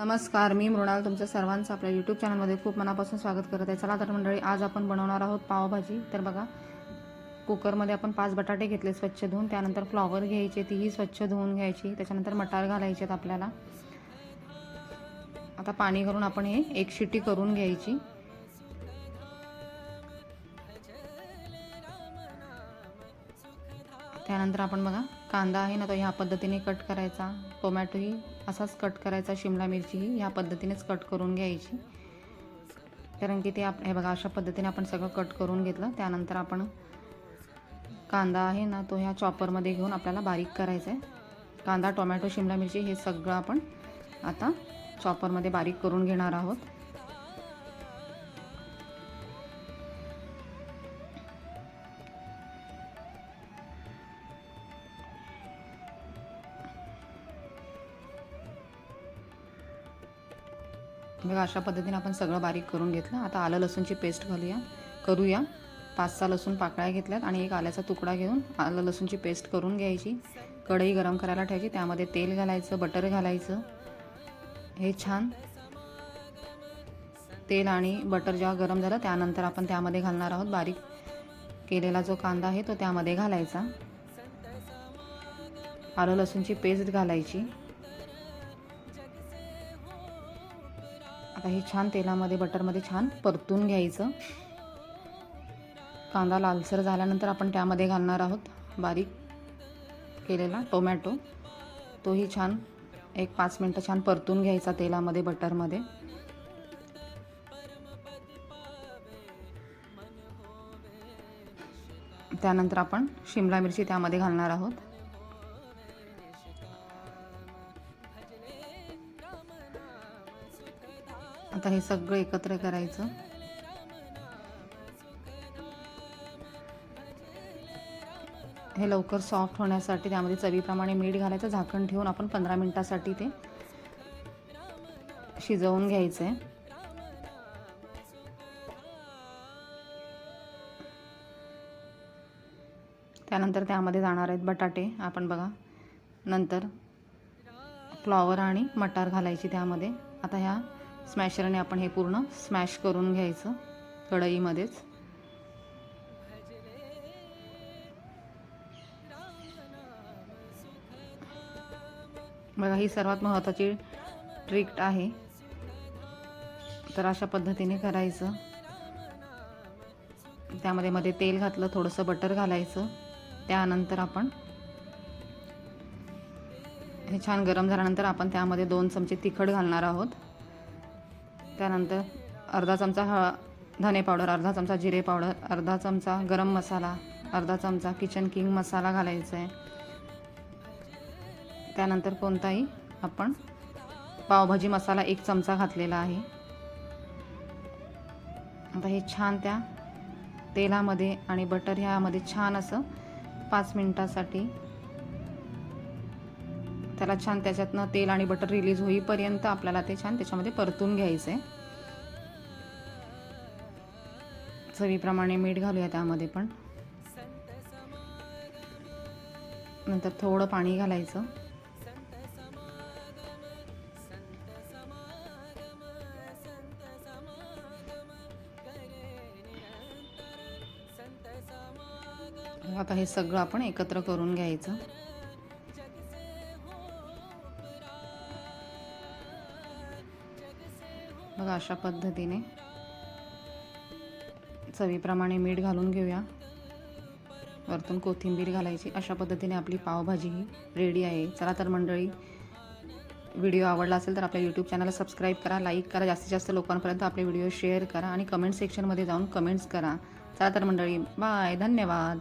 नमस्कार मी मृणाल तुमचं सर्वांचं आपल्या यूट्यूब चॅनलमध्ये खूप मनापासून स्वागत करत आहे. चला तर मंडळी आज आपण बनवणार आहोत पावभाजी. तर बघा कुकरमध्ये आपण पाच बटाटे घेतले स्वच्छ धुवून. त्यानंतर फ्लॉवर घ्यायचे तीही स्वच्छ धुवून घ्यायची. त्याच्यानंतर मटार घालायचे आहेत आपल्याला. आता पाणी घालून आपण हे एक शिटी करून घ्यायची. त्यानंतर आपण बघा कांदा आहे ना तो ह्या पद्धतीने कट करायचा. टोमॅटोही असाच कट करायचा शिमला मिरचीही ह्या पद्धतीनेच कट करून घ्यायची. कारण की ते आप हे बघा अशा पद्धतीने आपण सगळं कट करून घेतलं. त्यानंतर आपण कांदा आहे ना तो ह्या चॉपरमध्ये घेऊन आपल्याला बारीक करायचा आहे कांदा टोमॅटो शिमला मिरची हे सगळं आपण आता चॉपरमध्ये बारीक करून घेणार आहोत. बघा अशा पद्धतीने आपण सगळं बारीक करून घेतलं. आता आलं लसूणची पेस्ट घालूया. करूया. पाच सहा लसूण पाकळ्या घेतल्यात आणि एक आल्याचा तुकडा घेऊन आलं लसूणची पेस्ट करून घ्यायची. कढई गरम करायला ठेवायची. त्यामध्ये तेल घालायचं बटर घालायचं. हे छान. तेल आणि बटर जेव्हा गरम झालं त्यानंतर आपण त्यामध्ये घालणार आहोत बारीक केलेला जो कांदा आहे तो त्यामध्ये घालायचा. आलं लसूणची पेस्ट घालायची. आता हे छान तेलामध्ये बटरमध्ये छान परतून घ्यायचं. कांदा लालसर झाल्यानंतर आपण त्यामध्ये घालणार आहोत बारीक केलेला टोमॅटो. तोही छान एक पाच मिनटं छान परतून घ्यायचा तेलामध्ये बटरमध्ये. त्यानंतर आपण शिमला मिरची त्यामध्ये घालणार आहोत. आता हे सगळं एकत्र करायचं. हे लवकर सॉफ्ट होण्यासाठी त्यामध्ये चवीप्रमाणे मीठ घालायचं झाकण ठेवून आपण पंधरा मिनटासाठी ते शिजवून घ्यायचं. आहे त्यानंतर त्यामध्ये जाणार आहेत बटाटे. आपण बघा नंतर फ्लॉवर आणि मटार घालायची त्यामध्ये. आता ह्या स्मॅशरने आपण हे पूर्ण स्मॅश करून घ्यायचं कढईमध्येच. बघा ही सर्वात महत्त्वाची ट्रिक आहे. तर अशा पद्धतीने करायचं. त्यामध्ये मध्ये तेल घातलं थोडंसं बटर घालायचं. त्यानंतर आपण हे छान गरम झाल्यानंतर आपण त्यामध्ये दोन चमचे तिखट घालणार आहोत. त्यानंतर अर्धा चमचा ह धने पावडर अर्धा चमचा जिरे पावडर अर्धा चमचा गरम मसाला अर्धा चमचा किचन किंग मसाला घालायचा आहे. त्यानंतर कोणताही आपण पावभाजी मसाला एक चमचा घातलेला आहे. आता हे छान त्या तेलामध्ये आणि बटर ह्यामध्ये छान असं पाच मिनटासाठी त्याला छान त्याच्यातनं तेल आणि बटर रिलीज होईपर्यंत आपल्याला ते छान त्याच्यामध्ये परतून घ्यायचं आहे चवीप्रमाणे मीठ घालूया त्यामध्ये पण. नंतर थोडं पाणी घालायचं. आता हे सगळं आपण एकत्र करून घ्यायचं. बघा अशा पद्धतीने चवीप्रमाणे मीठ घालून घेऊया. वरतून कोथिंबीर घालायची. अशा पद्धतीने आपली पावभाजी ही रेडी आहे. चला तर मंडळी व्हिडिओ आवडला असेल तर आपल्या यूट्यूब चॅनलला सबस्क्राईब करा लाईक करा जास्तीत जास्त लोकांपर्यंत आपले व्हिडिओ शेअर करा आणि कमेंट सेक्शनमध्ये जाऊन कमेंट्स करा. चला तर मंडळी बाय धन्यवाद.